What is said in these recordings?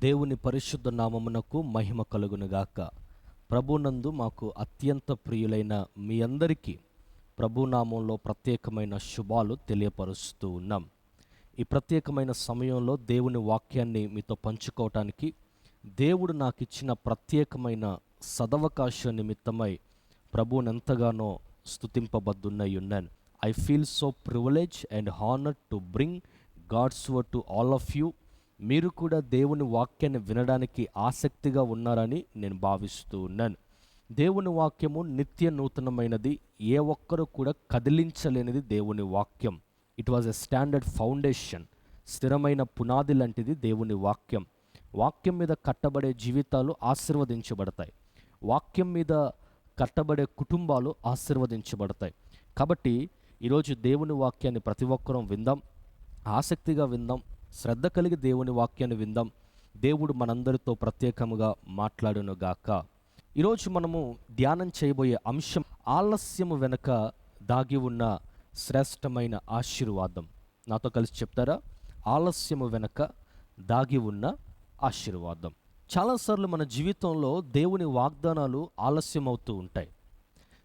దేవుని పరిశుద్ధ నామమునకు మహిమ కలుగునుగాక. ప్రభునందు మాకు అత్యంత ప్రియులైన మీ అందరికీ ప్రభునామంలో ప్రత్యేకమైన శుభాలు తెలియపరుస్తూ ఉన్నాం. ఈ ప్రత్యేకమైన సమయంలో దేవుని వాక్యాన్ని మీతో పంచుకోవటానికి దేవుడు నాకు ఇచ్చిన ప్రత్యేకమైన సదవకాశ నిమిత్తమై ప్రభువుని ఎంతగానో స్థుతింపబద్దున్నై ఉన్నాను. I feel so privilege and honour to bring God's word to all of you మీరు కూడా దేవుని వాక్యాన్ని వినడానికి ఆసక్తిగా ఉన్నారని నేను భావిస్తూ ఉన్నాను. దేవుని వాక్యము నిత్య నూతనమైనది. ఏ ఒక్కరు కూడా కదిలించలేనిది దేవుని వాక్యం. It was a standard foundation స్థిరమైన పునాది లాంటిది దేవుని వాక్యం. వాక్యం మీద కట్టబడే జీవితాలు ఆశీర్వదించబడతాయి. వాక్యం మీద కట్టబడే కుటుంబాలు ఆశీర్వదించబడతాయి. కాబట్టి ఈరోజు దేవుని వాక్యాన్ని ప్రతి ఒక్కరం విందాం. ఆసక్తిగా విందాం. శ్రద్ధ కలిగి దేవుని వాక్యాన్ని విందాం. దేవుడు మనందరితో ప్రత్యేకముగా మాట్లాడును గాక. ఈరోజు మనము ధ్యానం చేయబోయే అంశం ఆలస్యము వెనుక దాగి ఉన్న శ్రేష్టమైన ఆశీర్వాదం. నాతో కలిసి చెప్తారా? ఆలస్యము వెనుక దాగి ఉన్న ఆశీర్వాదం. చాలాసార్లు మన జీవితంలో దేవుని వాగ్దానాలు ఆలస్యం అవుతూ ఉంటాయి.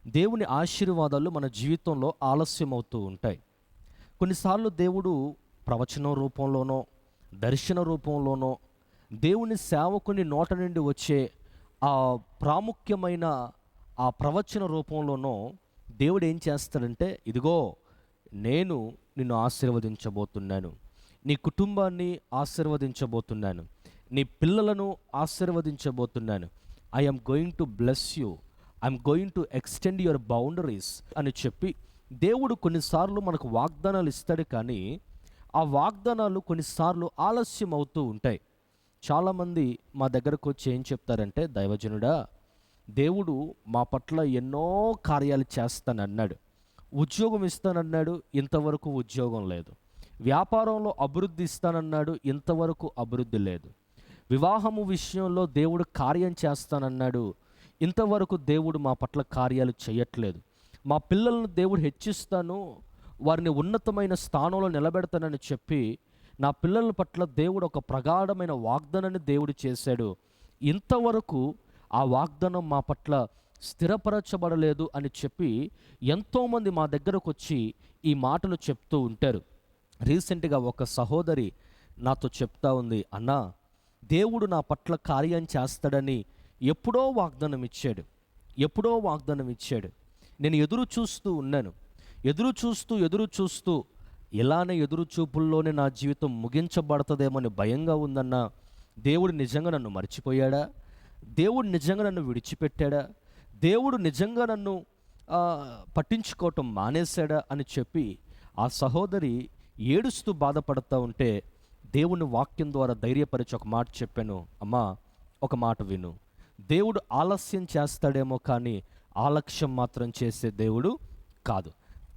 దేవుని ఆశీర్వాదాలు మన జీవితంలో ఆలస్యం అవుతూ ఉంటాయి. కొన్నిసార్లు దేవుడు ప్రవచనం రూపంలోనో దర్శన రూపంలోనో దేవుని సేవకుని నోట నుండి వచ్చే ఆ ప్రాముఖ్యమైన ఆ ప్రవచన రూపంలోనో దేవుడు ఏం చేస్తాడంటే ఇదిగో నేను నిన్ను ఆశీర్వదించబోతున్నాను. నీ కుటుంబాన్ని ఆశీర్వదించబోతున్నాను. నీ పిల్లలను ఆశీర్వదించబోతున్నాను. I'm going to bless you. I'm going to extend your boundaries అని చెప్పి దేవుడు కొన్నిసార్లు మనకు వాగ్దానాలు ఇస్తాడు కానీ ఆ వాగ్దానాలు కొన్నిసార్లు ఆలస్యం అవుతూ ఉంటాయి. చాలామంది మా దగ్గరకు వచ్చి ఏం చెప్తారంటే దైవజనుడా దేవుడు మా పట్ల ఎన్నో కార్యాలు చేస్తానన్నాడు. ఉద్యోగం ఇస్తానన్నాడు ఇంతవరకు ఉద్యోగం లేదు. వ్యాపారంలో అభివృద్ధి ఇస్తానన్నాడు ఇంతవరకు అభివృద్ధి లేదు. వివాహము విషయంలో దేవుడు కార్యం చేస్తానన్నాడు ఇంతవరకు దేవుడు మా పట్ల కార్యాలు చేయట్లేదు. మా పిల్లలను దేవుడు హెచ్చిస్తాను వారిని ఉన్నతమైన స్థానంలో నిలబెడతానని చెప్పి నా పిల్లల పట్ల దేవుడు ఒక ప్రగాఢమైన వాగ్దానాన్ని దేవుడు చేశాడు. ఇంతవరకు ఆ వాగ్దానం మా పట్ల స్థిరపరచబడలేదు అని చెప్పి ఎంతోమంది మా దగ్గరకు వచ్చి ఈ మాటలు చెప్తూ ఉంటారు. రీసెంట్గా ఒక సహోదరి నాతో చెప్తా ఉంది అన్నా దేవుడు నా పట్ల కార్యం చేస్తాడని ఎప్పుడో వాగ్దానం ఇచ్చాడు. ఎప్పుడో వాగ్దానం ఇచ్చాడు. నేను ఎదురు చూస్తూ ఉన్నాను. ఎదురు చూస్తూ ఎదురు చూస్తూ ఇలానే ఎదురు చూపుల్లోనే నా జీవితం ముగించబడుతుందేమని భయంగా ఉందన్న దేవుడు నిజంగా నన్ను మర్చిపోయాడా? దేవుడు నిజంగా నన్ను విడిచిపెట్టాడా? దేవుడు నిజంగా నన్ను పట్టించుకోవటం మానేశాడా అని చెప్పి ఆ సహోదరి ఏడుస్తూ బాధపడుతూ ఉంటే దేవుని వాక్యం ద్వారా ధైర్యపరిచి ఒక మాట చెప్పాను అమ్మా ఒక మాట విను. దేవుడు ఆలస్యం చేస్తాడేమో కానీ ఆలక్ష్యం మాత్రం చేసే దేవుడు కాదు.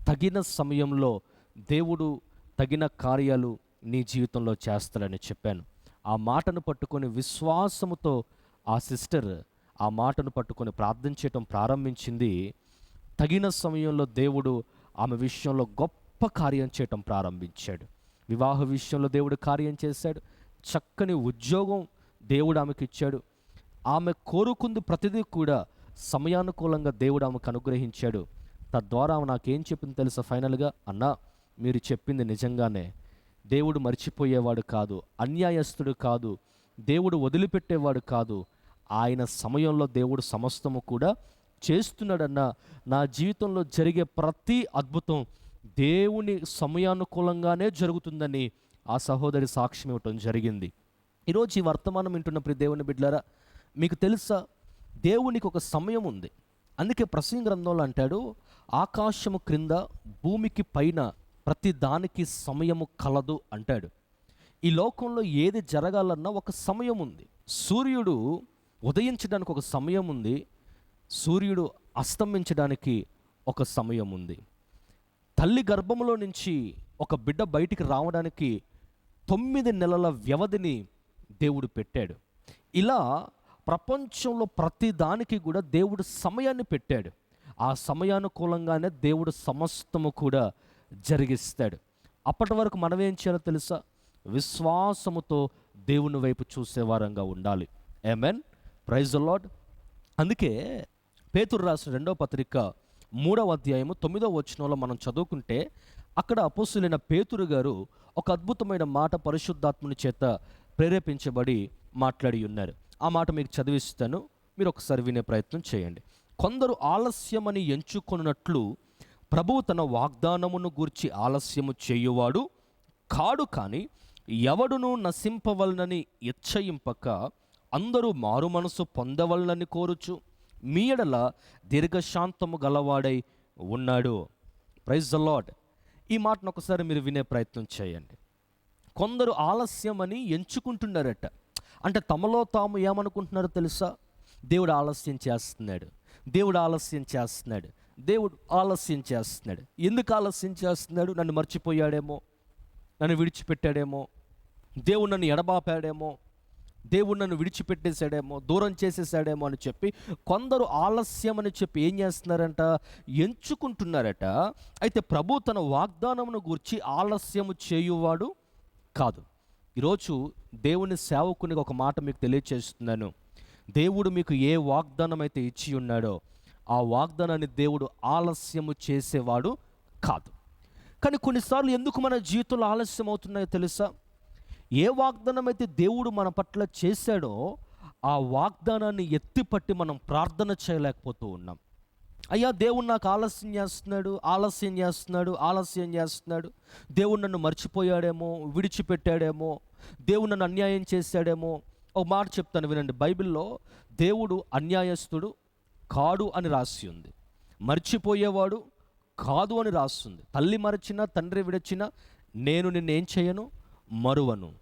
తగిన సమయంలో దేవుడు తగిన కార్యాలు నీ జీవితంలో చేస్తాడని చెప్పాను. ఆ మాటను పట్టుకొని విశ్వాసముతో ఆ సిస్టర్ ఆ మాటను పట్టుకొని ప్రార్థన చేయటం ప్రారంభించింది. తగిన సమయంలో దేవుడు ఆమె విషయంలో గొప్ప కార్యం చేయటం ప్రారంభించాడు. వివాహ విషయంలో దేవుడు కార్యం చేశాడు. చక్కని ఉద్యోగం దేవుడు ఆమెకు ఇచ్చాడు. ఆమె కోరుకుంది ప్రతిదీ కూడా సమయానుకూలంగా దేవుడు ఆమెకు అనుగ్రహించాడు. తద్వారా ఆమె నాకేం చెప్పింది తెలుసా ఫైనల్గా? అన్నా మీరు చెప్పింది నిజంగానే. దేవుడు మర్చిపోయేవాడు కాదు అన్యాయస్తుడు కాదు దేవుడు వదిలిపెట్టేవాడు కాదు. ఆయన సమయంలో దేవుడు సమస్తము కూడా చేస్తున్నాడన్న నా జీవితంలో జరిగే ప్రతి అద్భుతం దేవుని సమయానుకూలంగానే జరుగుతుందని ఆ సహోదరి సాక్ష్యం ఇవ్వటం జరిగింది. ఈరోజు ఈ వర్తమానం వింటున్న ప్రతి దేవుని బిడ్డలారా మీకు తెలుసా? దేవునికి ఒక సమయం ఉంది. అందుకే ప్రసంగ గ్రంథంలో అంటాడు ఆకాశము క్రింద భూమికి పైన ప్రతి దానికి సమయము కలదు అంటాడు. ఈ లోకంలో ఏది జరగాలన్నా ఒక సమయం ఉంది. సూర్యుడు ఉదయించడానికి ఒక సమయం ఉంది. సూర్యుడు అస్తమించడానికి ఒక సమయం ఉంది. తల్లి గర్భంలో నుంచి ఒక బిడ్డ బయటికి రావడానికి తొమ్మిది నెలల వ్యవధిని దేవుడు పెట్టాడు. ఇలా ప్రపంచంలో ప్రతి దానికి కూడా దేవుడు సమయాన్ని పెట్టాడు. ఆ సమయానుకూలంగానే దేవుడు సమస్తము కూడా జరిగిస్తాడు. అప్పటి వరకు మనం ఏం చేయాలో తెలుసా? విశ్వాసముతో దేవుని వైపు చూసేవారంగా ఉండాలి. ఏమెన్ ప్రైజ్ లాడ్ అందుకే పేతురు రాసిన రెండవ పత్రిక మూడవ అధ్యాయము తొమ్మిదవ వచనంలో మనం చదువుకుంటే అక్కడ అపోసులైన పేతురు గారు ఒక అద్భుతమైన మాట పరిశుద్ధాత్ముని చేత ప్రేరేపించబడి మాట్లాడి ఉన్నారు. ఆ మాట మీకు చదివిస్తాను. మీరు ఒకసారి వినే ప్రయత్నం చేయండి. కొందరు ఆలస్యమని ఎంచుకున్నట్లు ప్రభువు తన వాగ్దానమును గూర్చి ఆలస్యము చేయువాడు కాడు కానీ ఎవడును నశింపవలనని ఇచ్చయింపక అందరూ మారు మనసు పొందవలనని కోరుచు. మీ ఎడల దీర్ఘశాంతము గలవాడై ఉన్నాడు. ప్రైజ్ ద లాడ్ ఈ మాటను ఒకసారి మీరు వినే ప్రయత్నం చేయండి. కొందరు ఆలస్యం అని ఎంచుకుంటున్నారట. అంటే తమలో తాము ఏమనుకుంటున్నారో తెలుసా? దేవుడు ఆలస్యం చేస్తున్నాడు. దేవుడు ఆలస్యం చేస్తున్నాడు. దేవుడు ఆలస్యం చేస్తున్నాడు. ఎందుకు ఆలస్యం చేస్తున్నాడు? నన్ను మర్చిపోయాడేమో? నన్ను విడిచిపెట్టాడేమో? దేవుడు నన్ను ఎడబాపాడేమో? దేవుడు నన్ను విడిచిపెట్టేశాడేమో? దూరం చేసేసాడేమో అని చెప్పి కొందరు ఆలస్యం అని చెప్పి ఏం చేస్తున్నారంట? ఎంచుకుంటున్నారట. అయితే ప్రభు తన వాగ్దానమును గూర్చి ఆలస్యము చేయువాడు కాదు. ఈరోజు దేవుని సేవకునికి ఒక మాట మీకు తెలియచేస్తున్నాను. దేవుడు మీకు ఏ వాగ్దానం అయితే ఇచ్చి ఉన్నాడో ఆ వాగ్దానాన్ని దేవుడు ఆలస్యము చేసేవాడు కాదు. కానీ కొన్నిసార్లు ఎందుకు మన జీవితంలో ఆలస్యం అవుతున్నాయో తెలుసా? ఏ వాగ్దానం అయితే దేవుడు మన పట్ల చేశాడో ఆ వాగ్దానాన్ని ఎత్తిపట్టి మనం ప్రార్థన చేయలేకపోతూ ఉన్నాం. అయ్యా దేవుడు నాకు ఆలస్యం చేస్తున్నాడు ఆలస్యం చేస్తున్నాడు ఆలస్యం చేస్తున్నాడు. దేవుడు నన్ను మర్చిపోయాడేమో విడిచిపెట్టాడేమో దేవుడు నన్ను అన్యాయం చేశాడేమో ఒక మాట చెప్తాను వినండి. బైబిల్లో దేవుడు అన్యాయస్తుడు కాడు అని రాసి ఉంది. మర్చిపోయేవాడు కాదు అని రాస్తుంది తల్లి మరచినా తండ్రి విడచినా నేను నిన్నేం చేయను? మరువను.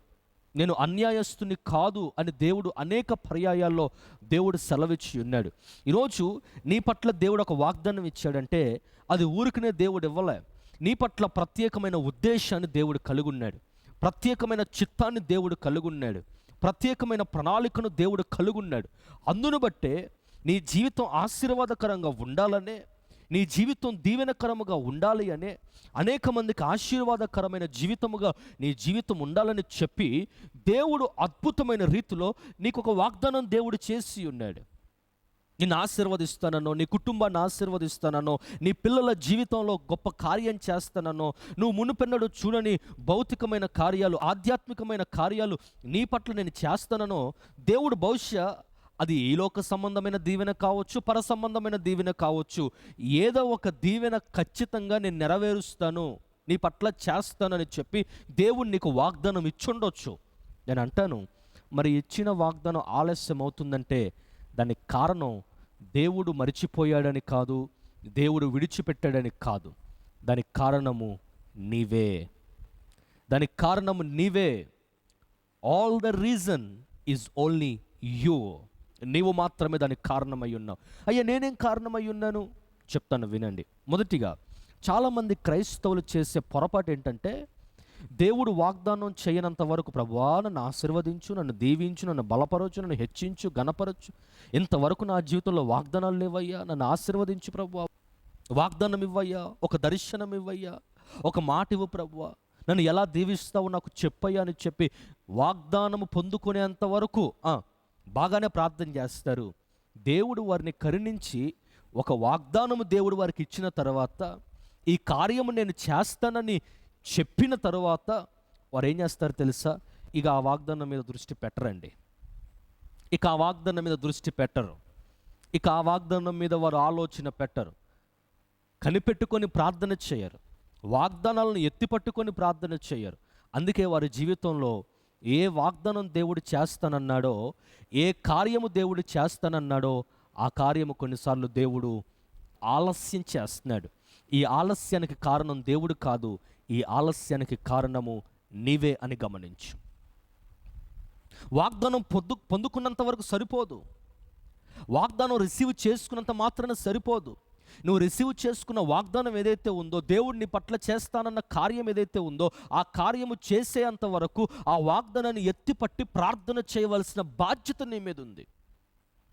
నేను అన్యాయస్తుని కాదు అని దేవుడు అనేక పర్యాయాల్లో దేవుడు సెలవిచ్చి ఉన్నాడు. ఈరోజు నీ పట్ల దేవుడు ఒక వాగ్దానం ఇచ్చాడంటే అది ఊరికనే దేవుడు ఇవ్వలే. నీ పట్ల ప్రత్యేకమైన ఉద్దేశాన్ని దేవుడు కలుగున్నాడు. ప్రత్యేకమైన చిత్తాన్ని దేవుడు కలుగున్నాడు. ప్రత్యేకమైన ప్రణాళికను దేవుడు కలుగున్నాడు. అందును బట్టే నీ జీవితం ఆశీర్వాదకరంగా ఉండాలనే నీ జీవితం దీవెనకరముగా ఉండాలి అనే అనేక మందికి ఆశీర్వాదకరమైన జీవితముగా నీ జీవితం ఉండాలని చెప్పి దేవుడు అద్భుతమైన రీతిలో నీకు ఒక వాగ్దానం దేవుడు చేసి ఉన్నాడు. నిన్ను ఆశీర్వదిస్తానో నీ కుటుంబాన్ని ఆశీర్వదిస్తానో నీ పిల్లల జీవితంలో గొప్ప కార్యం చేస్తానో నువ్వు మునుపెన్నడు చూడని భౌతికమైన కార్యాలు ఆధ్యాత్మికమైన కార్యాలు నీ పట్ల నేను చేస్తానో దేవుడు బహుశా అది ఈ లోక సంబంధమైన దీవెన కావచ్చు పర సంబంధమైన దీవెన కావచ్చు. ఏదో ఒక దీవెన ఖచ్చితంగా నేను నెరవేరుస్తాను నీ పట్ల చేస్తానని చెప్పి దేవుడు నీకు వాగ్దానం ఇచ్చుండొచ్చు. నేను అంటాను మరి ఇచ్చిన వాగ్దానం ఆలస్యం అవుతుందంటే దానికి కారణం దేవుడు మరిచిపోయాడని కాదు దేవుడు విడిచిపెట్టాడని కాదు. దానికి కారణము నీవే. దానికి కారణము నీవే. All the reason is only you నీవు మాత్రమే దానికి కారణమై ఉన్నావు. అయ్యా నేనేం కారణమై ఉన్నాను? చెప్తాను వినండి. మొదటిగా చాలామంది క్రైస్తవులు చేసే పొరపాటు ఏంటంటే దేవుడు వాగ్దానం చేయనంత వరకు ప్రభువా నన్ను ఆశీర్వదించు నన్ను దీవించు నన్ను బలపరచు నన్ను హెచ్చించు గణపరచు ఇంతవరకు నా జీవితంలో వాగ్దానాలు లేవయ్యా. నన్ను ఆశీర్వదించు ప్రభువా. వాగ్దానం ఇవ్వయ్యా. ఒక దర్శనం ఇవ్వయ్యా. ఒక మాట ఇవ్వు ప్రభువా. నన్ను ఎలా దీవిస్తావు నాకు చెప్పయ్యా అని చెప్పి వాగ్దానము పొందుకునేంత వరకు ఆ, బాగానే ప్రార్థన చేస్తారు. దేవుడు వారిని కరుణించి ఒక వాగ్దానము దేవుడు వారికి ఇచ్చిన తర్వాత ఈ కార్యము నేను చేస్తానని చెప్పిన తర్వాత వారు ఏం చేస్తారు తెలుసా? ఇక ఆ వాగ్దానం మీద దృష్టి పెట్టరండి. ఇక ఆ వాగ్దానం మీద దృష్టి పెట్టరు. ఇక ఆ వాగ్దానం మీద వారు ఆలోచన పెట్టరు. కనిపెట్టుకొని ప్రార్థన చేయరు. వాగ్దానాలను ఎత్తిపట్టుకొని ప్రార్థన చేయరు. అందుకే వారి జీవితంలో ఏ వాగ్దానం దేవుడు చేస్తానన్నాడో ఏ కార్యము దేవుడు చేస్తానన్నాడో ఆ కార్యము కొన్నిసార్లు దేవుడు ఆలస్యం చేస్తున్నాడు. ఈ ఆలస్యానికి కారణం దేవుడు కాదు ఈ ఆలస్యానికి కారణము నీవే అని గమనించు. వాగ్దానం పొద్దు పొందుకున్నంత వరకు సరిపోదు. వాగ్దానం రిసీవ్ చేసుకున్నంత మాత్రాన సరిపోదు. నువ్వు రిసీవ్ చేసుకున్న వాగ్దానం ఏదైతే ఉందో దేవుడు నీ పట్ల చేస్తానన్న కార్యం ఏదైతే ఉందో ఆ కార్యము చేసేంత వరకు ఆ వాగ్దానాన్ని ఎత్తిపట్టి ప్రార్థన చేయవలసిన బాధ్యత నీ మీద ఉంది.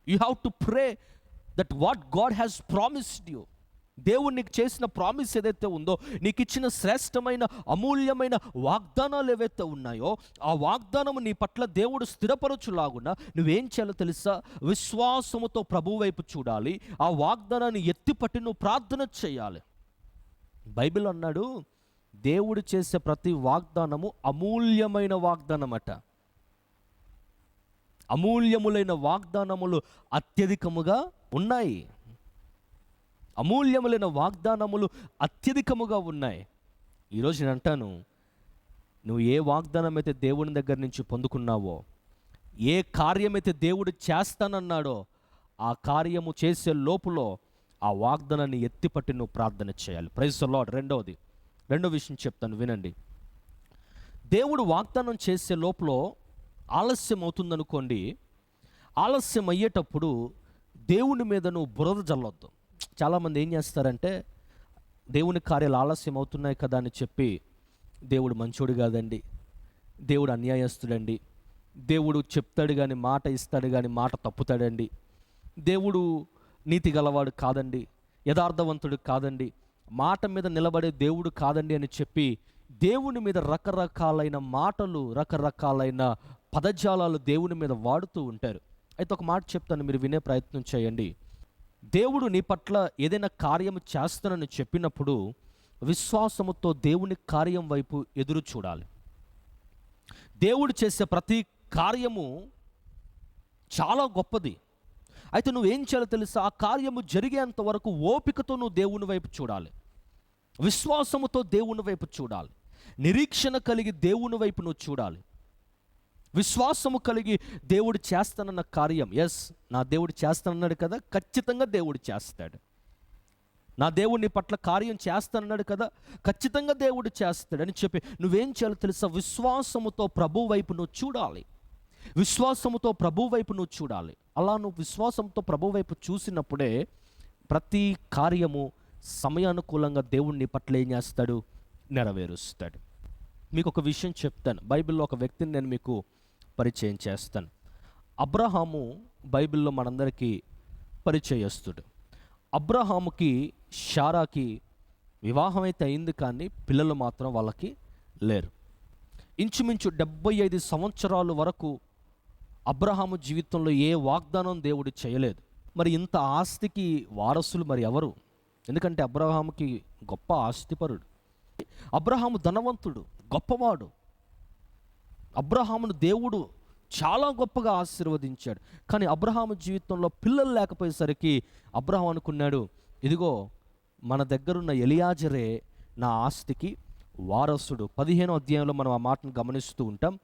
You have to pray that what God has promised you దేవుడు నీకు చేసిన ప్రామిస్ ఏదైతే ఉందో నీకు ఇచ్చిన శ్రేష్టమైన అమూల్యమైన వాగ్దానాలు ఏవైతే ఉన్నాయో ఆ వాగ్దానము నీ పట్ల దేవుడు స్థిరపరచులాగున్నా నువ్వేం చేయాలో తెలుసా? విశ్వాసముతో ప్రభు వైపు చూడాలి. ఆ వాగ్దానాన్ని ఎత్తిపట్టి నువ్వు ప్రార్థన చేయాలి. బైబిల్ అన్నాడు దేవుడు చేసే ప్రతి వాగ్దానము అమూల్యమైన వాగ్దానమట. అమూల్యములైన వాగ్దానములు అత్యధికముగా ఉన్నాయి. అమూల్యములైన వాగ్దానములు అత్యధికముగా ఉన్నాయి. ఈరోజు నేను అంటాను నువ్వు ఏ వాగ్దానం అయితే దేవుని దగ్గర నుంచి పొందుకున్నావో ఏ కార్యమైతే దేవుడు చేస్తానన్నాడో ఆ కార్యము చేసే లోపులో ఆ వాగ్దానాన్ని ఎత్తిపట్టి నువ్వు ప్రార్థన చేయాలి. ప్రైజ్ లాడ్ రెండవది రెండో విషయం చెప్తాను వినండి. దేవుడు వాగ్దానం చేసే లోపల ఆలస్యం అవుతుందనుకోండి ఆలస్యం అయ్యేటప్పుడు దేవుని మీద నువ్వు బురద జల్లొద్దు. చాలామంది ఏం చేస్తారంటే దేవుని కార్యాలు ఆలస్యం అవుతున్నాయి కదా అని చెప్పి దేవుడు మంచోడు కాదండి. దేవుడు అన్యాయస్తుడండి. దేవుడు చెప్తాడు కానీ మాట ఇస్తాడు కానీ మాట తప్పుతాడండి. దేవుడు నీతి గలవాడు కాదండి. యథార్థవంతుడు కాదండి. మాట మీద నిలబడే దేవుడు కాదండి అని చెప్పి దేవుని మీద రకరకాలైన మాటలు రకరకాలైన పదజాలాలు దేవుని మీద వాడుతూ ఉంటారు. అయితే ఒక మాట చెప్తాను మీరు వినే ప్రయత్నం చేయండి. దేవుడు నీ పట్ల ఏదైనా కార్యం చేస్తానని చెప్పినప్పుడు విశ్వాసముతో దేవుని కార్యం వైపు ఎదురు చూడాలి. దేవుడు చేసే ప్రతి కార్యము చాలా గొప్పది. అయితే నువ్వేం చేయాలో తెలుసా? ఆ కార్యము జరిగేంత వరకు ఓపికతో నువ్వు దేవుని వైపు చూడాలి. విశ్వాసముతో దేవుని వైపు చూడాలి. నిరీక్షణ కలిగి దేవుని వైపు నువ్వు చూడాలి. విశ్వాసము కలిగి దేవుడు చేస్తానన్న కార్యం. ఎస్ నా దేవుడు చేస్తానన్నాడు కదా ఖచ్చితంగా దేవుడు చేస్తాడు. నా దేవుడిని పట్ల కార్యం చేస్తానన్నాడు కదా ఖచ్చితంగా దేవుడు చేస్తాడు అని చెప్పి నువ్వేం చేయాలో తెలుసా? విశ్వాసముతో ప్రభు వైపు నువ్వు చూడాలి. విశ్వాసముతో ప్రభు వైపు నువ్వు చూడాలి. అలా నువ్వు విశ్వాసంతో ప్రభు వైపు చూసినప్పుడే ప్రతి కార్యము సమయానుకూలంగా దేవుణ్ణి పట్ల ఏం చేస్తాడు? నెరవేరుస్తాడు. మీకు ఒక విషయం చెప్తాను. బైబిల్లో ఒక వ్యక్తిని నేను మీకు పరిచయం చేస్తాను. అబ్రహాము బైబిల్లో మనందరికీ పరిచయస్తుడు. అబ్రహాముకి షారాకి వివాహం అయితే అయింది కానీ పిల్లలు మాత్రం వాళ్ళకి లేరు. ఇంచుమించు డెబ్బై ఐదు సంవత్సరాల వరకు అబ్రహాము జీవితంలో ఏ వాగ్దానం దేవుడు చేయలేదు. మరి ఇంత ఆస్తికి వారసులు మరి ఎవరు? ఎందుకంటే అబ్రహాముకి గొప్ప ఆస్తిపరుడు. అబ్రహాము ధనవంతుడు గొప్పవాడు. అబ్రహామును దేవుడు చాలా గొప్పగా ఆశీర్వదించాడు. కానీ అబ్రహాము జీవితంలో పిల్లలు లేకపోయేసరికి అబ్రహాం అనుకున్నాడు ఇదిగో మన దగ్గరున్న ఎలియాజరే నా ఆస్తికి వారసుడు. పదిహేనో అధ్యాయంలో మనం ఆ మాటను గమనిస్తూ ఉంటాం.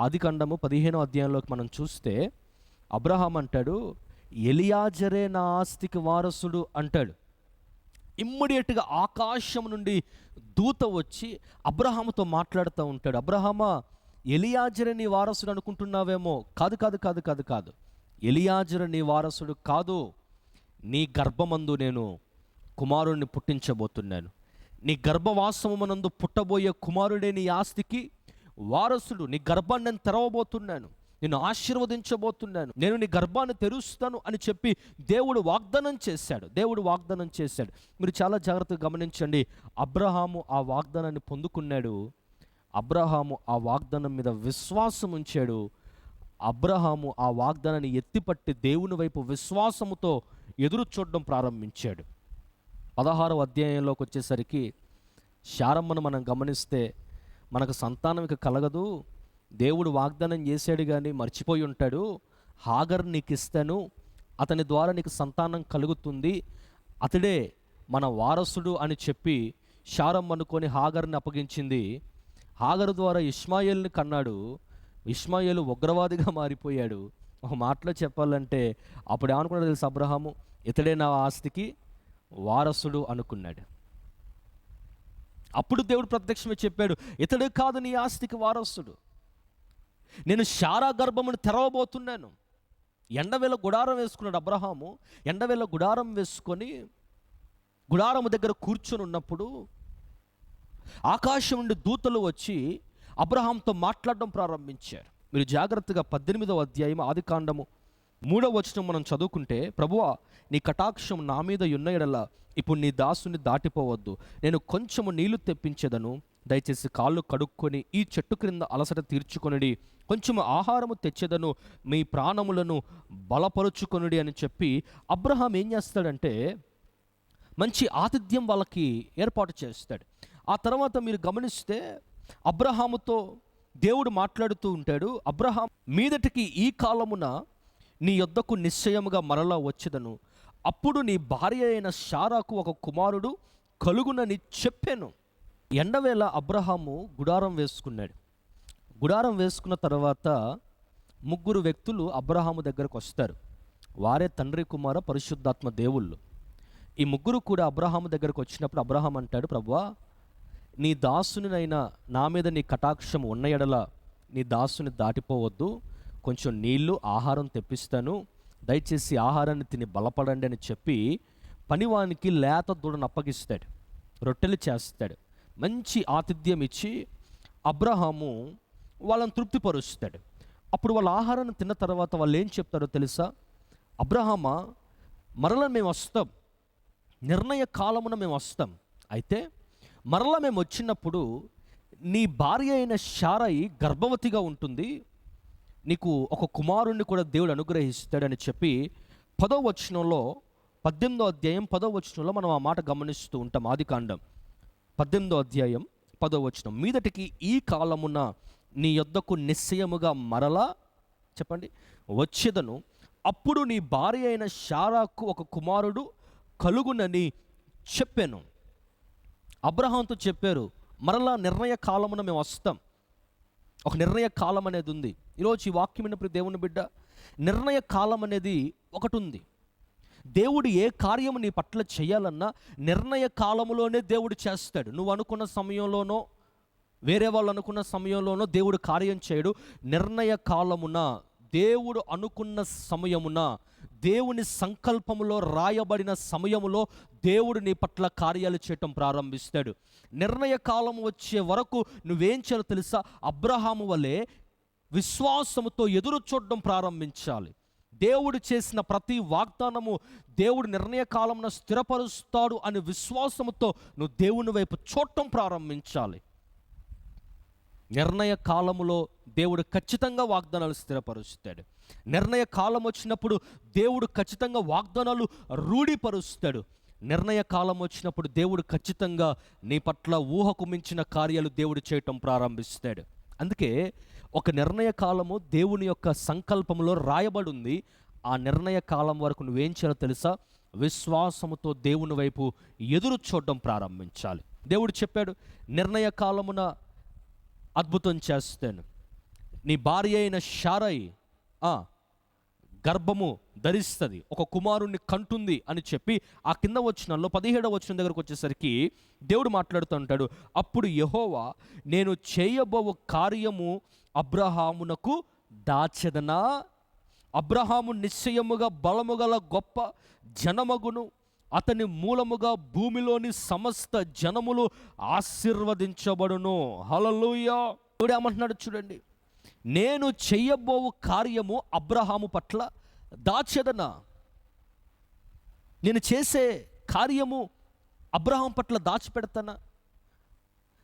ఆది ఖండము పదిహేనో అధ్యాయంలోకి మనం చూస్తే అబ్రహాం అంటాడు ఎలియాజరే నా ఆస్తికి వారసుడు అంటాడు. ఇమ్మడియట్గా ఆకాశం నుండి దూత వచ్చి అబ్రహాముతో మాట్లాడుతూ ఉంటాడు. అబ్రహామా ఎలియాజరని వారసుడు అనుకుంటున్నావేమో. కాదు కాదు కాదు కాదు కాదు. ఎలియాజరని వారసుడు కాదు. నీ గర్భమందు నేను కుమారుణ్ణి పుట్టించబోతున్నాను. నీ గర్భవాసమునందు పుట్టబోయే కుమారుడే నీ ఆస్తికి వారసుడు. నీ గర్భాన్ని నేను తెరవబోతున్నాను. నేను ఆశీర్వదించబోతున్నాను. నేను నీ గర్భాన్ని తెరుస్తాను అని చెప్పి దేవుడు వాగ్దానం చేశాడు. దేవుడు వాగ్దానం చేశాడు. మీరు చాలా జాగ్రత్తగా గమనించండి. అబ్రహాము ఆ వాగ్దానాన్ని పొందుకున్నాడు. అబ్రహాము ఆ వాగ్దానం మీద విశ్వాసం ఉంచాడు. అబ్రహాము ఆ వాగ్దానాన్ని ఎత్తిపట్టి దేవుని వైపు విశ్వాసముతో ఎదురు చూడడం ప్రారంభించాడు. పదహారవ అధ్యాయంలోకి వచ్చేసరికి శారమ్మను మనం గమనిస్తే మనకు సంతానం ఇక కలగదు. దేవుడు వాగ్దానం చేశాడు కానీ మర్చిపోయి ఉంటాడు. హాగర్ నీకు ఇస్తాను అతని ద్వారా నీకు సంతానం కలుగుతుంది అతడే మన వారసుడు అని చెప్పి శారమ్మ అనుకొని హాగర్ని అప్పగించింది. హాగర్ ద్వారా ఇస్మాయిల్ని కన్నాడు. ఇస్మాయిల్ ఉగ్రవాదిగా మారిపోయాడు. ఒక మాటలో చెప్పాలంటే అప్పుడు ఏమనుకున్నాడు తెలుసు అబ్రహాము? ఇతడే నా ఆస్తికి వారసుడు అనుకున్నాడు. అప్పుడు దేవుడు ప్రత్యక్షమే చెప్పాడు ఇతడు కాదు నీ ఆస్తికి వారసుడు. నేను శారా గర్భమును తెరవబోతున్నాను. ఎండవేళ గుడారం వేసుకున్నాడు అబ్రహాము. ఎండవేళ గుడారం వేసుకొని గుడారము దగ్గర కూర్చొని ఉన్నప్పుడు ఆకాశం నుండి దూతలు వచ్చి అబ్రహాంతో మాట్లాడడం ప్రారంభించారు. మీరు జాగ్రత్తగా పద్దెనిమిదవ అధ్యాయం ఆది కాండము మూడవ వచనం మనం చదువుకుంటే ప్రభువా నీ కటాక్షం నా మీద ఉన్నయడలా ఇప్పుడు నీ దాసుని దాటిపోవద్దు. నేను కొంచెము నీళ్ళు తెప్పించేదను. దయచేసి కాళ్ళు కడుక్కొని ఈ చెట్టు క్రింద అలసట తీర్చుకొనిడి కొంచెము ఆహారము తెచ్చేదను మీ ప్రాణములను బలపరుచుకొనిడి అని చెప్పి అబ్రహాం ఏం చేస్తాడంటే మంచి ఆతిథ్యం వాళ్ళకి ఏర్పాటు చేస్తాడు. ఆ తర్వాత మీరు గమనిస్తే అబ్రహాముతో దేవుడు మాట్లాడుతూ ఉంటాడు అబ్రహాం మీదటికి ఈ కాలమున నీ యొద్దకు నిశ్చయముగా మరలా వచ్చేదను. అప్పుడు నీ భార్య అయిన షారాకు ఒక కుమారుడు కలుగునని చెప్పాను. ఎండవేళ అబ్రహాము గుడారం వేసుకున్నాడు. గుడారం వేసుకున్న తర్వాత ముగ్గురు వ్యక్తులు అబ్రహాము దగ్గరకు వస్తారు. వారే తండ్రి కుమార పరిశుద్ధాత్మ దేవుళ్ళు. ఈ ముగ్గురు కూడా అబ్రహాము దగ్గరకు వచ్చినప్పుడు అబ్రహాం అంటాడు ప్రభువా నీ దాసునినైనా నా మీద నీ కటాక్షం ఉన్న ఎడల నీ దాసుని దాటిపోవద్దు. కొంచెం నీళ్ళు ఆహారం తెప్పిస్తాను. దయచేసి ఆహారాన్ని తిని బలపడండి అని చెప్పి పనివానికి లేత దూడను అప్పగిస్తాడు. రొట్టెలు చేస్తాడు. మంచి ఆతిథ్యం ఇచ్చి అబ్రహాము వాళ్ళని తృప్తిపరుస్తాడు. అప్పుడు వాళ్ళ ఆహారాన్ని తిన్న తర్వాత వాళ్ళు ఏం చెప్తారో తెలుసా? అబ్రహామా మరల మేము వస్తాం నిర్ణయ కాలమున మేము వస్తాం అయితే మరలా మేము వచ్చినప్పుడు నీ భార్య అయిన శారయి గర్భవతిగా ఉంటుంది. నీకు ఒక కుమారుణ్ణి కూడా దేవుడు అనుగ్రహిస్తాడని చెప్పి పదో వచనంలో పద్దెనిమిదో అధ్యాయం పదో వచనంలో మనం ఆ మాట గమనిస్తూ ఉంటాం ఆది కాండం. పద్దెనిమిదో అధ్యాయం పదో వచనం. మీదటికి ఈ కాలమున నీ యొద్దకు నిశ్చయముగా మరలా చెప్పండి వచ్చేదను. అప్పుడు నీ భార్య అయిన శారాకు ఒక కుమారుడు కలుగునని చెప్పాను. అబ్రహాంతో చెప్పారు మరలా నిర్ణయ కాలమున మేము వస్తాం. ఒక నిర్ణయ కాలం అనేది ఉంది. ఈరోజు ఈ వాక్యం విన్నప్పుడు దేవుని బిడ్డ నిర్ణయ కాలం అనేది ఒకటి ఉంది. దేవుడు ఏ కార్యము నీ పట్ల చేయాలన్నా నిర్ణయ కాలములోనే దేవుడు చేస్తాడు. నువ్వు అనుకున్న సమయంలోనో వేరే వాళ్ళు అనుకున్న సమయంలోనో దేవుడు కార్యం చేయడు. నిర్ణయ కాలమున దేవుడు అనుకున్న సమయమున దేవుని సంకల్పములో రాయబడిన సమయములో దేవుడు నీ పట్ల కార్యాలు చేయటం ప్రారంభిస్తాడు. నిర్ణయ కాలం వచ్చే వరకు నువ్వేం చేయాలో తెలుసా? అబ్రహాము వలె విశ్వాసముతో ఎదురు చూడడం ప్రారంభించాలి. దేవుడు చేసిన ప్రతి వాగ్దానము దేవుడు నిర్ణయ కాలంలో స్థిరపరుస్తాడు అనే విశ్వాసముతో నువ్వు దేవుని వైపు చూడటం ప్రారంభించాలి. నిర్ణయ కాలములో దేవుడు ఖచ్చితంగా వాగ్దానాలు స్థిరపరుస్తాడు. నిర్ణయ కాలం వచ్చినప్పుడు దేవుడు ఖచ్చితంగా వాగ్దానాలు రూఢిపరుస్తాడు. నిర్ణయ కాలం వచ్చినప్పుడు దేవుడు ఖచ్చితంగా నీ పట్ల ఊహకు మించిన కార్యాలు దేవుడు చేయటం ప్రారంభిస్తాడు. అందుకే ఒక నిర్ణయ కాలము దేవుని యొక్క సంకల్పంలో రాయబడి ఉంది ఆ నిర్ణయ కాలం వరకు నువ్వేం చేయాలో తెలుసా? విశ్వాసముతో దేవుని వైపు ఎదురు చూడడం ప్రారంభించాలి. దేవుడు చెప్పాడు నిర్ణయ కాలమున అద్భుతం చేస్తాను. నీ భార్య అయిన షారాయి గర్భము ధరిస్తుంది. ఒక కుమారుణ్ణి కంటుంది అని చెప్పి ఆ కింద వచ్చినలో పదిహేడవ వచ్చిన దగ్గరకు వచ్చేసరికి దేవుడు మాట్లాడుతూ ఉంటాడు అప్పుడు యహోవా నేను చేయబో కార్యము అబ్రహామునకు దాచెదనా? అబ్రహాము నిశ్చయముగా బలము గల గొప్ప జనమగును. అతని మూలముగా భూమిలోని సమస్త జనములు ఆశీర్వదించబడును. హలలుయా దేవుడు ఏమంటున్నాడు చూడండి. నేను చెయ్యబో కార్యము అబ్రహాము పట్ల దాచెదన నేను చేసే కార్యము అబ్రహాం పట్ల దాచిపెడతానా?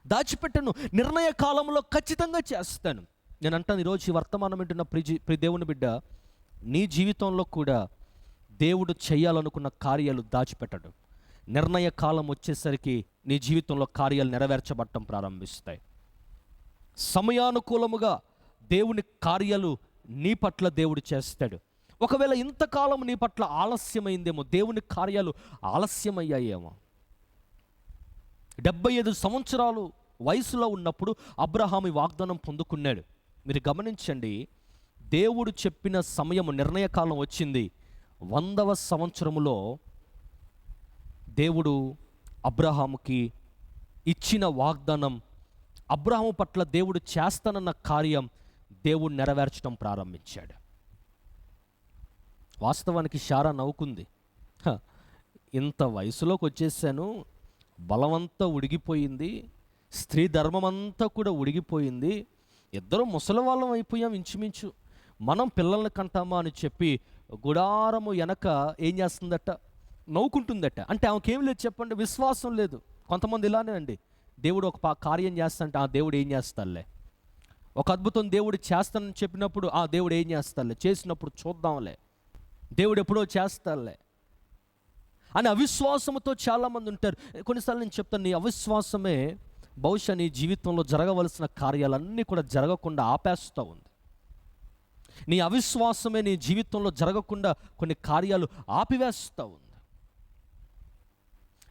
దాచిపెట్టను. నిర్ణయ కాలంలో ఖచ్చితంగా చేస్తాను. నేను అంటాను ఈరోజు ఈ వర్తమానం వింటున్న ప్రిజి ప్రి దేవుని బిడ్డ నీ జీవితంలో కూడా దేవుడు చేయాలనుకున్న కార్యాలు దాచిపెట్టడు. నిర్ణయ కాలం వచ్చేసరికి నీ జీవితంలో కార్యాలు నెరవేర్చబడటం ప్రారంభిస్తాయి. సమయానుకూలముగా దేవుని కార్యాలు నీ పట్ల దేవుడు చేస్తాడు. ఒకవేళ ఇంతకాలం నీ పట్ల ఆలస్యమైందేమో దేవుని కార్యాలు ఆలస్యమయ్యాయేమో. డెబ్బై ఐదు సంవత్సరాలు వయసులో ఉన్నప్పుడు అబ్రహాం ఈ వాగ్దానం పొందుకున్నాడు. మీరు గమనించండి దేవుడు చెప్పిన సమయం నిర్ణయ కాలం వచ్చింది. వందవ సంవత్సరములో దేవుడు అబ్రహాముకి ఇచ్చిన వాగ్దానం అబ్రహాము పట్ల దేవుడు చేస్తానన్న కార్యం దేవుడు నెరవేర్చడం ప్రారంభించాడు. వాస్తవానికి షారా నవ్వుకుంది. "హ, ఇంత వయసులోకి వచ్చేసాను బలమంతా ఉడిగిపోయింది స్త్రీ ధర్మం అంతా కూడా ఉడిగిపోయింది ఇద్దరు ముసలివాళ్ళం అయిపోయాం ఇంచుమించు మనం పిల్లల్ని కంటామా అని చెప్పి గుడారము వెనక ఏం చేస్తుందట? నవ్వుకుంటుందట. అంటే ఆమెకేం లేదు చెప్పండి విశ్వాసం లేదు. కొంతమంది ఇలానే అండి. దేవుడు ఒక పా- కార్యం చేస్తాంటే ఆ దేవుడు ఏం చేస్తాడులే? ఒక అద్భుతం దేవుడు చేస్తానని చెప్పినప్పుడు ఆ దేవుడు ఏం చేస్తాలే చేసినప్పుడు చూద్దాంలే. దేవుడు ఎప్పుడో చేస్తాలే అని అవిశ్వాసంతో చాలామంది ఉంటారు. కొన్నిసార్లు నేను చెప్తాను నీ అవిశ్వాసమే బహుశా నీ జీవితంలో జరగవలసిన కార్యాలన్నీ కూడా జరగకుండా ఆపేస్తూ ఉంది. నీ అవిశ్వాసమే నీ జీవితంలో జరగకుండా కొన్ని కార్యాలు ఆపివేస్తూ ఉంది.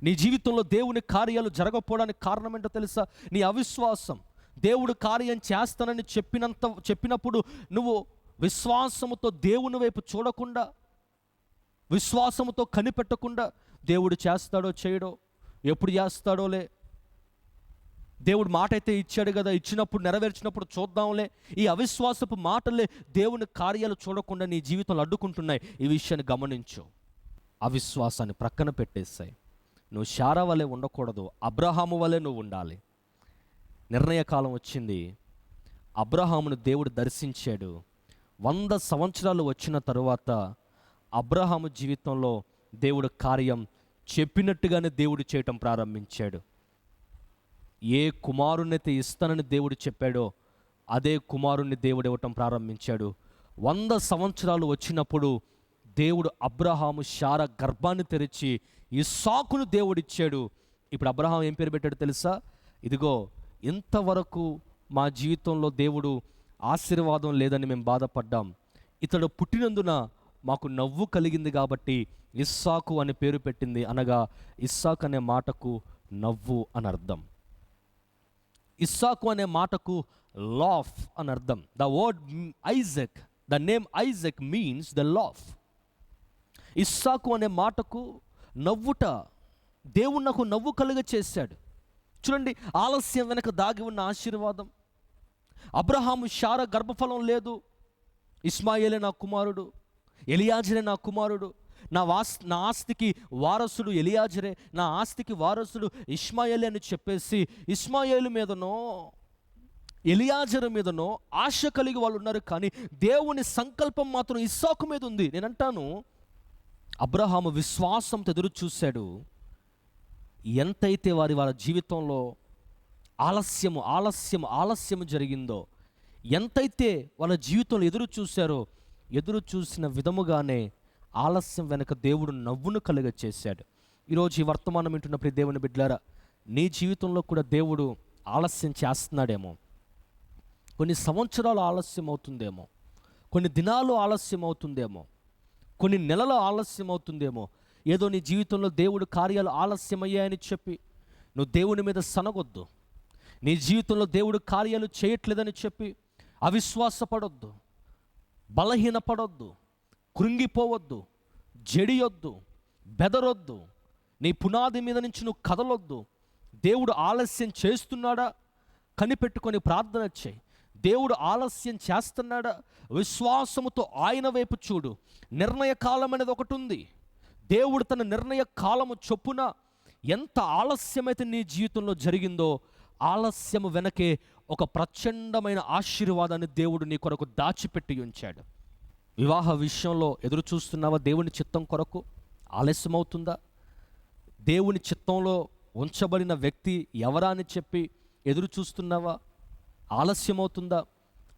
నీ జీవితంలో దేవుని కార్యాలు జరగకపోవడానికి కారణం ఏంటో తెలుసా? నీ అవిశ్వాసం. దేవుడు కార్యం చేస్తానని చెప్పినంత చెప్పినప్పుడు నువ్వు విశ్వాసముతో దేవుని వైపు చూడకుండా విశ్వాసముతో కనిపెట్టకుండా దేవుడు చేస్తాడో చేయడో ఎప్పుడు చేస్తాడోలే. దేవుడు మాట అయితే ఇచ్చాడు కదా ఇచ్చినప్పుడు నెరవేర్చినప్పుడు చూద్దాంలే. ఈ అవిశ్వాసపు మాటలే దేవుని కార్యాలు చూడకుండా నీ జీవితంలో అడ్డుకుంటున్నాయి. ఈ విషయాన్ని గమనించు. అవిశ్వాసాన్ని ప్రక్కన పెట్టేస్తాయి నువ్వు శారా వలె ఉండకూడదు. అబ్రహాము వలె నువ్వు ఉండాలి. నిర్ణయకాలం వచ్చింది. అబ్రహామును దేవుడు దర్శించాడు. వంద సంవత్సరాలు వచ్చిన తరువాత అబ్రహాము జీవితంలో దేవుడు కార్యం చెప్పినట్టుగానే దేవుడు చేయటం ప్రారంభించాడు. ఏ కుమారునైతే ఇస్తానని దేవుడు చెప్పాడో అదే కుమారుణ్ణి దేవుడు ఇవ్వటం ప్రారంభించాడు. వంద సంవత్సరాలు వచ్చినప్పుడు దేవుడు అబ్రహాము శార గర్భాన్ని తెరిచి ఇస్సాకును దేవుడిచ్చాడు. ఇప్పుడు అబ్రహాం ఏం పేరు పెట్టాడు తెలుసా? ఇదిగో ఇంతవరకు మా జీవితంలో దేవుడు ఆశీర్వాదం లేదని మేము బాధపడ్డాం. ఇతడు పుట్టినందున మాకు నవ్వు కలిగింది కాబట్టి ఇస్సాకు అని పేరు పెట్టింది అనగా ఇస్సాక్ అనే మాటకు నవ్వు అని అర్థం. ఇస్సాకు అనే మాటకు లాఫ్ అని అర్థం. The word Isaac the name Isaac means the laugh. ఇస్సాకు అనే మాటకు నవ్వుట దేవుడు నాకు నవ్వు కలుగ చేశాడు చూడండి ఆలస్యం వెనక దాగి ఉన్న ఆశీర్వాదం. అబ్రహాము శార గర్భఫలం లేదు. ఇస్మాయిలే నా కుమారుడు ఎలియాజరే నా కుమారుడు. నా వాస్ నా ఆస్తికి వారసుడు ఎలియాజరే నా ఆస్తికి వారసుడు ఇస్మాయిలే అని చెప్పేసి ఇస్మాయిల్ మీదనో ఎలియాజరు మీదనో ఆశ కలిగి వాళ్ళు ఉన్నారు కానీ దేవుని సంకల్పం మాత్రం ఇస్సాకు మీద ఉంది. నేను అంటాను అబ్రహాము విశ్వాసంతో ఎదురు చూశాడు. ఎంతైతే వారి వారి జీవితంలో ఆలస్యము ఆలస్యం ఆలస్యము జరిగిందో ఎంతైతే వాళ్ళ జీవితంలో ఎదురు చూశారో ఎదురు చూసిన విధముగానే ఆలస్యం వెనక దేవుడు నవ్వును కలుగ చేశాడు. ఈరోజు ఈ వర్తమానం వింటున్న ప్రతి దేవుని బిడ్డలారా నీ జీవితంలో కూడా దేవుడు ఆలస్యం చేస్తున్నాడేమో. కొన్ని సంవత్సరాలు ఆలస్యం అవుతుందేమో. కొన్ని దినాలు ఆలస్యం అవుతుందేమో. కొన్ని నెలలు ఆలస్యం అవుతుందేమో. ఏదో నీ జీవితంలో దేవుడు కార్యాలు ఆలస్యమయ్యాయని చెప్పి నువ్వు దేవుని మీద సనగొద్దు. నీ జీవితంలో దేవుడు కార్యాలు చేయట్లేదని చెప్పి అవిశ్వాసపడొద్దు. బలహీనపడొద్దు. కృంగిపోవద్దు. జడియొద్దు. బెదరొద్దు. నీ పునాది మీద నుంచి నువ్వు కదలొద్దు. దేవుడు ఆలస్యం చేస్తున్నాడా? కనిపెట్టుకొని ప్రార్థన చేయి. దేవుడు ఆలస్యం చేస్తున్నాడా? విశ్వాసముతో ఆయన వైపు చూడు. నిర్ణయ కాలం అనేది ఒకటి ఉంది దేవుడు తన నిర్ణయ కాలము చొప్పున ఎంత ఆలస్యమైతే నీ జీవితంలో జరిగిందో ఆలస్యము వెనకే ఒక ప్రచండమైన ఆశీర్వాదాన్ని దేవుడు నీ కొరకు దాచిపెట్టి ఉంచాడు. వివాహ విషయంలో ఎదురు చూస్తున్నావా దేవుని చిత్తం కొరకు? ఆలస్యమవుతుందా? దేవుని చిత్తంలో ఉంచబడిన వ్యక్తి ఎవరా అని చెప్పి ఎదురు చూస్తున్నావా? ఆలస్యమవుతుందా?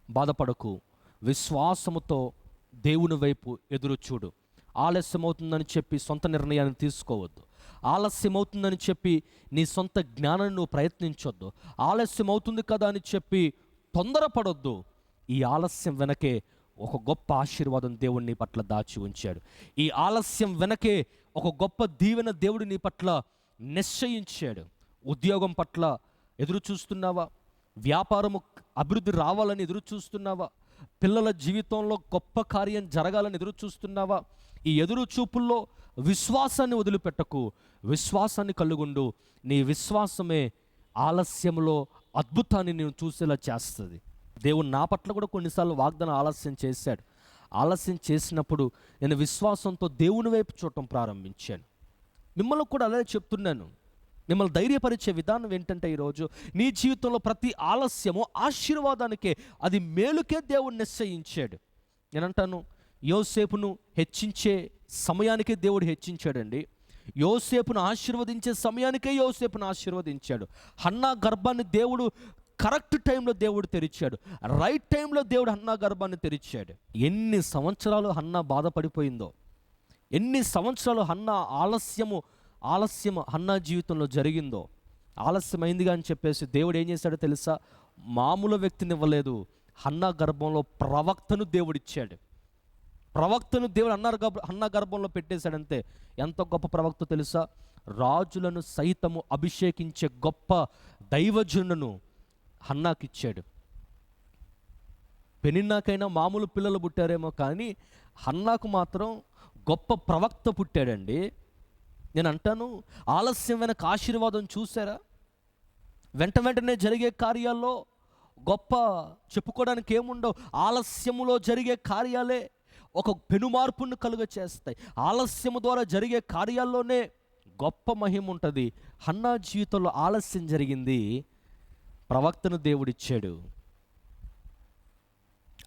బాధపడకు. విశ్వాసముతో దేవుని వైపు ఎదురు చూడు. ఆలస్యమవుతుందని చెప్పి సొంత నిర్ణయాన్ని తీసుకోవద్దు. ఆలస్యమవుతుందని చెప్పి నీ సొంత జ్ఞానాన్ని నువ్వు ప్రయత్నించొద్దు. ఆలస్యమవుతుంది కదా అని చెప్పి తొందరపడొద్దు. ఈ ఆలస్యం వెనకే ఒక గొప్ప ఆశీర్వాదం దేవుడు నీ పట్ల దాచి ఉంచాడు. ఈ ఆలస్యం వెనకే ఒక గొప్ప దీవెన దేవుడు నీ పట్ల నిశ్చయించాడు. ఉద్యోగం పట్ల ఎదురు చూస్తున్నావా వ్యాపారము అభివృద్ధి రావాలని ఎదురు చూస్తున్నావా పిల్లల జీవితంలో గొప్ప కార్యం జరగాలని ఎదురు చూస్తున్నావా? ఈ ఎదురు చూపుల్లో విశ్వాసాన్ని వదిలిపెట్టకు. విశ్వాసాన్ని కలుగుండు నీ విశ్వాసమే ఆలస్యంలో అద్భుతాన్ని నేను చూసేలా చేస్తుంది. దేవుడు నా పట్ల కూడా కొన్నిసార్లు వాగ్దానం ఆలస్యం చేశాడు. ఆలస్యం చేసినప్పుడు నేను విశ్వాసంతో దేవుని వైపు చూడటం ప్రారంభించాను. మిమ్మల్ని కూడా అలాగే చెప్తున్నాను. మిమ్మల్ని ధైర్యపరిచే విధానం ఏంటంటే ఈరోజు నీ జీవితంలో ప్రతి ఆలస్యము ఆశీర్వాదానికే అది మేలుకే దేవుడు నిశ్చయించాడు. నేను అంటాను యోసేపును హెచ్చించే సమయానికే దేవుడు హెచ్చించాడండి. యోసేపును ఆశీర్వదించే సమయానికే యోసేపును ఆశీర్వదించాడు. హన్నా గర్భాన్ని దేవుడు కరెక్ట్ టైంలో దేవుడు తెరిచాడు. రైట్ టైంలో దేవుడు హన్నా గర్భాన్ని తెరిచాడు. ఎన్ని సంవత్సరాలు హన్నా బాధపడిపోయిందో ఎన్ని సంవత్సరాలు హన్నా ఆలస్యము ఆలస్యం హన్నా జీవితంలో జరిగిందో ఆలస్యమైందిగా అని చెప్పేసి దేవుడు ఏం చేశాడో తెలుసా? మామూలు వ్యక్తిని ఇవ్వలేదు. హన్నా గర్భంలో ప్రవక్తను దేవుడిచ్చాడు ప్రవక్తను దేవుడు అన్నారు అన్న గర్భంలో పెట్టేశాడంతే. ఎంత గొప్ప ప్రవక్త తెలుసా? రాజులను సైతము అభిషేకించే గొప్ప దైవజనును హన్నాకిచ్చాడు పెనిన్నాకైనా మామూలు పిల్లలు పుట్టారేమో కానీ హన్నాకు మాత్రం గొప్ప ప్రవక్త పుట్టాడండి. నేను అంటాను ఆలస్యం వెనక ఆశీర్వాదం చూసారా? వెంట వెంటనే జరిగే కార్యాల్లో గొప్ప చెప్పుకోవడానికి ఏముండవు. ఆలస్యములో జరిగే కార్యాలే ఒక పెనుమార్పును కలుగ చేస్తాయి. ఆలస్యము ద్వారా జరిగే కార్యాల్లోనే గొప్ప మహిమ ఉంటుంది. హన్నా జీవితంలో ఆలస్యం జరిగింది. ప్రవక్తను దేవుడిచ్చాడు.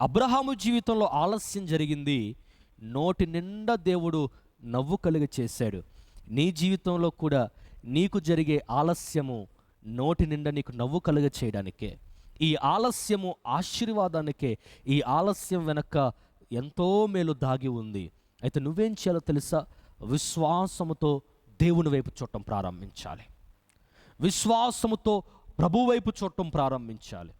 అబ్రహాము జీవితంలో ఆలస్యం జరిగింది. నోటి నిండా దేవుడు నవ్వు కలుగ చేశాడు. నీ జీవితంలో కూడా నీకు జరిగే ఆలస్యము నోటి నిండా నీకు నవ్వు కలుగ చేయడానికే ఈ ఆలస్యము ఆశీర్వాదానికే ఈ ఆలస్యం వెనక ఎంతో మేలు దాగి ఉంది. అయితే నువ్వేం చేయాలో తెలుసా? విశ్వాసముతో దేవుని వైపు చూడటం ప్రారంభించాలి. విశ్వాసముతో ప్రభు వైపు చూడటం ప్రారంభించాలి.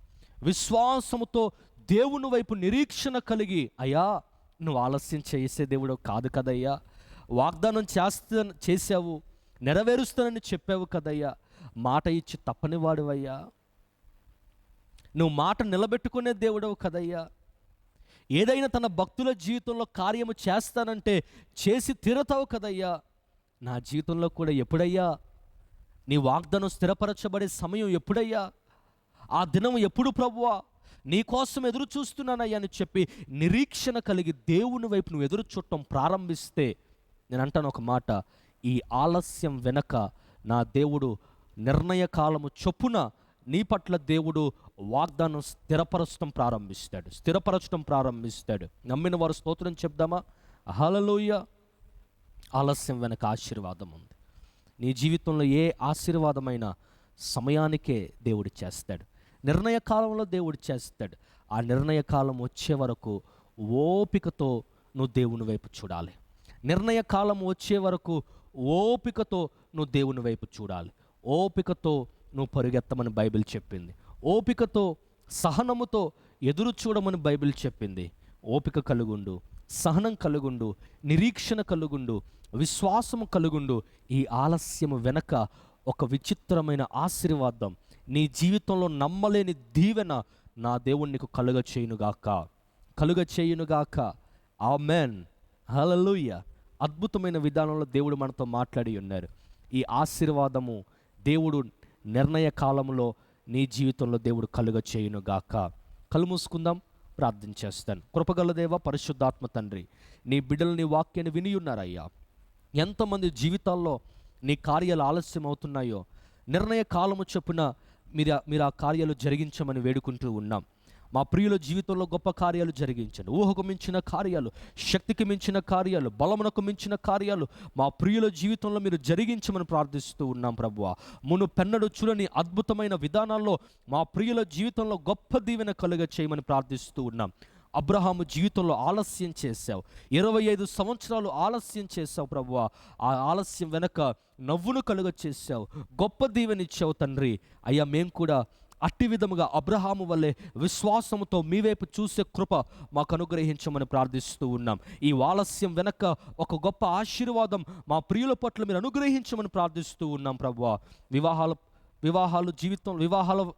విశ్వాసముతో దేవుని వైపు నిరీక్షణ కలిగి అయ్యా నువ్వు ఆలస్యం చేసే దేవుడు కాదు కదయ్యా. వాగ్దానం చేస్తా చేసావు నెరవేరుస్తానని చెప్పావు కదయ్యా. మాట ఇచ్చి తప్పనివాడువయ్యా నువ్వు మాట నిలబెట్టుకునే దేవుడవు కదయ్యా. ఏదైనా తన భక్తుల జీవితంలో కార్యము చేస్తానంటే చేసి తీరతావు కదయ్యా. నా జీవితంలో కూడా ఎప్పుడయ్యా? నీ వాగ్దానం స్థిరపరచబడే సమయం ఎప్పుడయ్యా? ఆ దినం ఎప్పుడు ప్రభువా? నీ కోసం ఎదురు చూస్తున్నానయ్యా అని చెప్పి నిరీక్షణ కలిగి దేవుని వైపు నువ్వు ఎదురు చూడటం ప్రారంభిస్తే నేను అంటాను ఒక మాట ఈ ఆలస్యం వెనక నా దేవుడు నిర్ణయ కాలము చొప్పున నీ పట్ల దేవుడు వాగ్దానం స్థిరపరచడం ప్రారంభిస్తాడు స్థిరపరచడం ప్రారంభిస్తాడు. నమ్మిన వారు స్తోత్రం చెప్దామా? హలలోయ ఆలస్యం వెనక ఆశీర్వాదం ఉంది. నీ జీవితంలో ఏ ఆశీర్వాదమైన సమయానికే దేవుడు చేస్తాడు? నిర్ణయ కాలంలో దేవుడు చేస్తాడు. ఆ నిర్ణయ కాలం వచ్చే వరకు ఓపికతో నువ్వు దేవుని వైపు చూడాలి. నిర్ణయ కాలం వచ్చే వరకు ఓపికతో నువ్వు దేవుని వైపు చూడాలి. ఓపికతో నువ్వు పరుగెత్తమని బైబిల్ చెప్పింది. ఓపికతో సహనముతో ఎదురు చూడమని బైబిల్ చెప్పింది. ఓపిక కలుగుండు సహనం కలుగుండు నిరీక్షణ కలుగుండు విశ్వాసము కలుగుండు ఈ ఆలస్యము వెనక ఒక విచిత్రమైన ఆశీర్వాదం. నీ జీవితంలో నమ్మలేని దీవెన నా దేవుడు నీకు కలుగ చేయునుగాక కలుగ చేయునుగాక ఆ మెన్ హలలుయ్య అద్భుతమైన విధానంలో దేవుడు మనతో మాట్లాడి ఉన్నారు. ఈ ఆశీర్వాదము దేవుడు నిర్ణయ కాలంలో నీ జీవితంలో దేవుడు కలుగ చేయునుగాక కళ్ళు మూసుకుందాం ప్రార్థన చేస్తాను. కృపగల దేవ పరిశుద్ధాత్మ తండ్రి నీ బిడ్డలు నీ వాక్యాన్ని విని ఉన్నారయ్యా. ఎంతమంది జీవితాల్లో నీ కార్యాలు ఆలస్యం అవుతున్నాయో నిర్ణయ కాలము చొప్పున మీరు మీరు ఆ కార్యాలు జరిగించమని వేడుకుంటూ ఉన్నాం. మా ప్రియుల జీవితంలో గొప్ప కార్యాలు జరిగించండి. ఊహకు మించిన కార్యాలు శక్తికి మించిన కార్యాలు బలమునకు మించిన కార్యాలు మా ప్రియుల జీవితంలో మీరు జరిగించమని ప్రార్థిస్తూ ఉన్నాం ప్రభువ. మును పెన్నడు చూడని అద్భుతమైన విధానాల్లో మా ప్రియుల జీవితంలో గొప్ప దీవెన కలుగ చేయమని ప్రార్థిస్తూ ఉన్నాం. అబ్రహాము జీవితంలో ఆలస్యం చేశావు. ఇరవై ఐదు సంవత్సరాలు ఆలస్యం చేశావు ప్రభు ఆ ఆలస్యం వెనక నవ్వును కలుగ చేశావు. గొప్ప దీవెనిచ్చావు తండ్రి. అయ్యా మేము కూడా అట్టి విధముగా అబ్రహాము వల్లే విశ్వాసముతో మీ వైపు చూసే కృప మాకు అనుగ్రహించమని ప్రార్థిస్తూ ఉన్నాం. ఈ ఆలస్యం వెనక ఒక గొప్ప ఆశీర్వాదం మా ప్రియుల పట్ల మీరు అనుగ్రహించమని ప్రార్థిస్తూ ఉన్నాం ప్రభు వివాహాల వివాహాలు జీవితం వివాహాల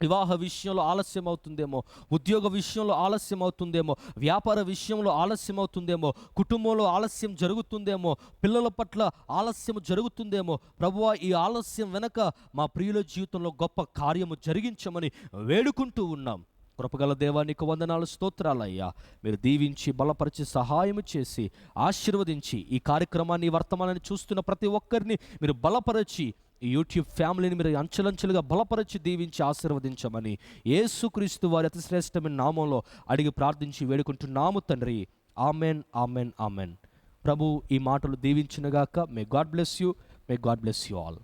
వివాహ విషయంలో ఆలస్యం అవుతుందేమో ఉద్యోగ విషయంలో ఆలస్యం అవుతుందేమో వ్యాపార విషయంలో ఆలస్యం అవుతుందేమో కుటుంబంలో ఆలస్యం జరుగుతుందేమో పిల్లల పట్ల ఆలస్యం జరుగుతుందేమో ప్రభువా ఈ ఆలస్యం వెనక మా ప్రియుల జీవితంలో గొప్ప కార్యము జరిగించమని వేడుకుంటూ ఉన్నాం. కృపగల దేవానికి వందనాలు స్తోత్రాలయ్యా. మీరు దీవించి బలపరిచి సహాయం చేసి ఆశీర్వదించి ఈ కార్యక్రమాన్ని వర్తమానాన్ని చూస్తున్న ప్రతి ఒక్కరిని మీరు బలపరిచి ఈ యూట్యూబ్ ఫ్యామిలీని మీరు అంచెలంచెలుగా బలపరిచి దీవించి ఆశీర్వదించమని యేసుక్రీస్తు వారి అతి శ్రేష్టమైన నామంలో అడిగి ప్రార్థించి వేడుకుంటున్నాము తండ్రి. Amen amen amen. ప్రభు ఈ మాటలు దీవించినగాక. May God bless you may God bless you all